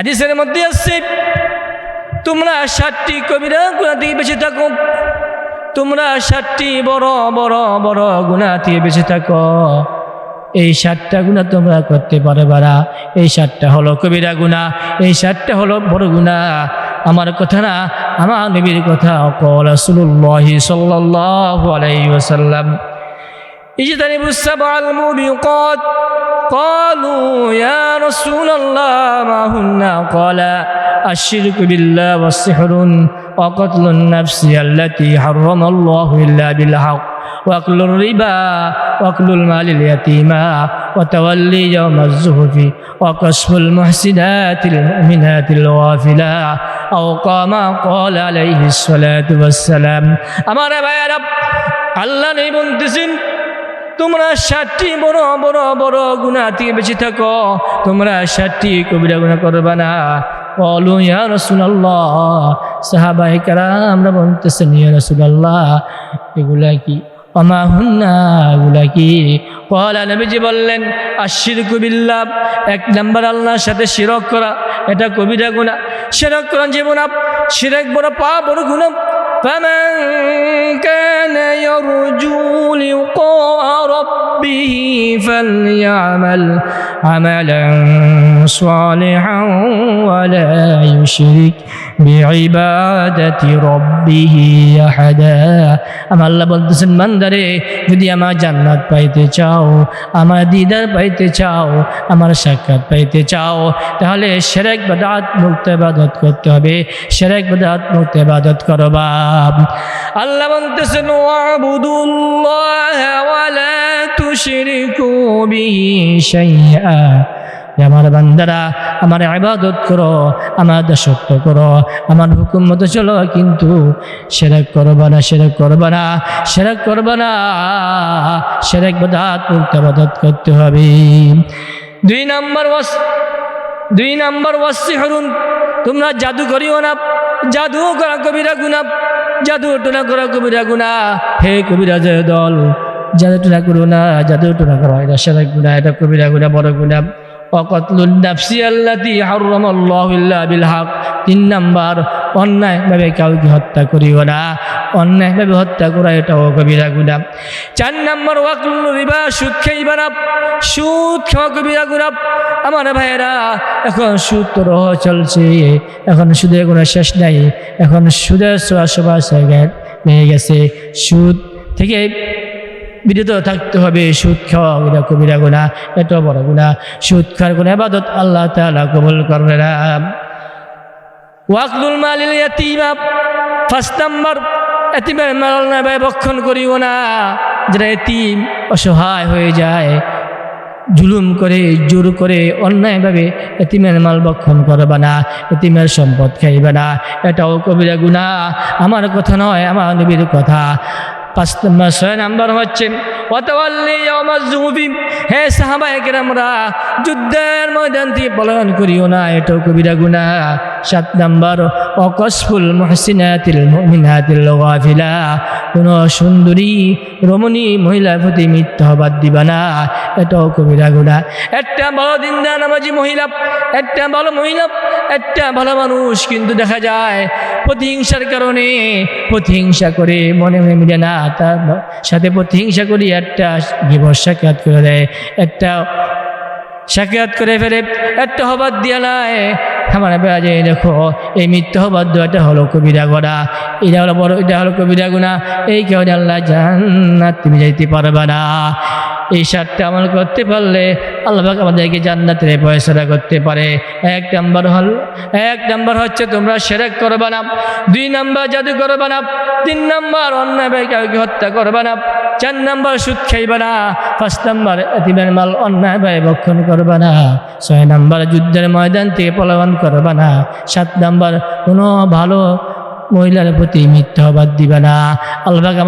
হাদিসের মধ্যে আসছে তোমরা ষাটটি কবিরা গুণা থেকে বেঁচে থাকো তোমরা ষাটটি বড় বড় বড় গুণা থেকে বেঁচে থাকো এই ষাটটা গুণা তোমরা করতে পারবে না এই ষাটটা হলো কবিরা গুণা এই ষাটটা হলো বড় গুণা আমার কথা না আমার নবীর কথা কল রাসূলুল্লাহ সাল্লাল্লাহু আলাইহি ওয়াসাল্লাম اجتنبوا السبع الموبقات قالوا يا رسول الله ما هن قال الشرك بالله والسحر وقتل النفس التي حرم الله إلا بالحق وأكل الربا وأكل المال اليتيما وتولي يوم الزهد وقصف المحسنات المؤمنات الغافلا أو كما قال عليه الصلاة والسلام أمر بيا رب الله نبنتسن তোমরা ষাটটি বড় বড় বড় গুণা থেকে বেঁচে থাকো। তোমরা ষাটটি কবিরা গুণা করবে না। বলো ইয়া রসুল্লাহ সাহাবাই কারা আমরা বলতেছেন, ইয়া রসুল্লাহ এগুলা কি? অমা হুন্না, এগুলা কি? কলা, নবীজি বললেন আশির কবিল্লাভ এক নাম্বার আল্লাহর সাথে শিরক করা, এটা কবিরা গুণা। শিরক করা জীবন শিরক বড় পা বড় গুণা। فمن كان يرجو لقاء ربه فليعمل عملا صالحا ولا يشرك بعبادة ربه أحدا আমার আল্লাহ বলতেছেন মান্দারে যদি আমার জান্নাত পাইতে চাও আমার দিদার পাইতে চাও আমার সাক্ষাৎ পাইতে চাও তাহলে সেরেক বাদাত মুক্ত ইবাদত করতে হবে সেরেক বাদাত মুক্ত ইবাদত করবা আল্লাহ বলতেছেন আমার বান্দারা, আমার ইবাদত করো, আমার দাসত্ব করো, আমার হুকুম মতো চলো, কিন্তু সেরেক করবা না, সেরেক করবা না, সেরেক করবা না, সেরেক বাদাত মুক্ত ইবাদত করতে হবে। দুই নম্বর ওয়াস, দুই নম্বর ওয়াসি হরুন, তোমরা জাদু করিও না, জাদু করা কবিরা গুনা জাদু টোনা করা কবিরা গুণা, হে কবিরা জয় দল। জাদু টোনা করো না, জাদু টোনা করা, এটা সেরা গুনা এটা কবিরা গুণা, বড় গুনা অকতলুন নাফসি আল্লাহ হাররাম আল্লাহু বিল হক। তিন নাম্বার অন্যায়ভাবে কাউকে হত্যা করিও না। অন্যায়ভাবে হত্যা করা এটাও কবিরা গুনা চার নাম্বার ওয়াকলুল রিবা, সুদ খাইবা সুদ খাওয়া কবিরা গুনা আমার ভাইয়েরা, এখন সুদ তো রহ চলছে। এখন সুদের কোনো শেষ নাই। এখন সুদের সবার জায়গায় নিয়ে গেছে। সুদ থেকে বিরত থাকতে হবে। সুদ খাওয়া এটা কবিরা গুণা এটাও বড় গুণা সুদ খাওয়ার গুণা আবাদত আল্লাহ তালা কবল করবে না। ওয়াকলুল মালিল ইয়াতিমা ফার্স্ট নাম্বার এতিমের মাল না ব্যবক্ষণ বক্ষণ করিও না। যারা এতিম, অসহায় হয়ে যায়, জুলুম করে, জোর করে, অন্যায়ভাবে এতিমের মাল বক্ষণ করবে না, এতিমের সম্পদ খাইবে না। এটাও কবিরা গুণা আমার কথা নয়, আমার নবীর কথা। পাঁচ নম্বর, ছয় হে যুদ্ধের পলায়ন করিও না এটাও গুনাহ। সাত নাম্বার কোন সুন্দরী, রমণী মহিলার প্রতি মিথ্যা হবার দিবা না এটাও কবিরা গুনাহ। একটা ভালো দিনদার নামাজি মহিলা, একটা ভালো মহিলা, একটা ভালো মানুষ কিন্তু দেখা যায় প্রতিহিংসার কারণে প্রতিহিংসা করে মনে মনে মিলে না, তার সাথে প্রতিহিংসা করি একটা জীবন সাক্ষাৎ করে দেয়, একটা সাক্ষাৎ করে ফেলে, একটা হবার দিয়া নাই আমার বেড়ে দেখো, এই মিথ্যা হবার দেওয়াটা হলো কবিরা গোড়া, এটা হলো বড়, এটা হলো কবিরা গুণা, এই কেউ আল্লাহ জান্নাত তুমি যাইতে পারবে না। এই সাতটা আমল করতে পারলে আল্লাহ আমাদেরকে জান্নাতের পয়সাটা করতে পারে। এক নাম্বার হল, এক নাম্বার হচ্ছে তোমরা সেরেক করবে না। দুই নাম্বার জাদু করবে না। তিন নাম্বার অন্যায় কাউকে হত্যা করবে না। চার নাম্বার সুদ খাইবে না। পাঁচ নাম্বার এতিমের মাল অন্যায় ভাই ভক্ষণ করবে না। ছয় নাম্বার যুদ্ধের ময়দান থেকে পলায়ন করবে না। সাত নাম্বার কোনো ভালো মহিলার প্রতি মিথ্যাবাদ দিবে না। আল্লাহ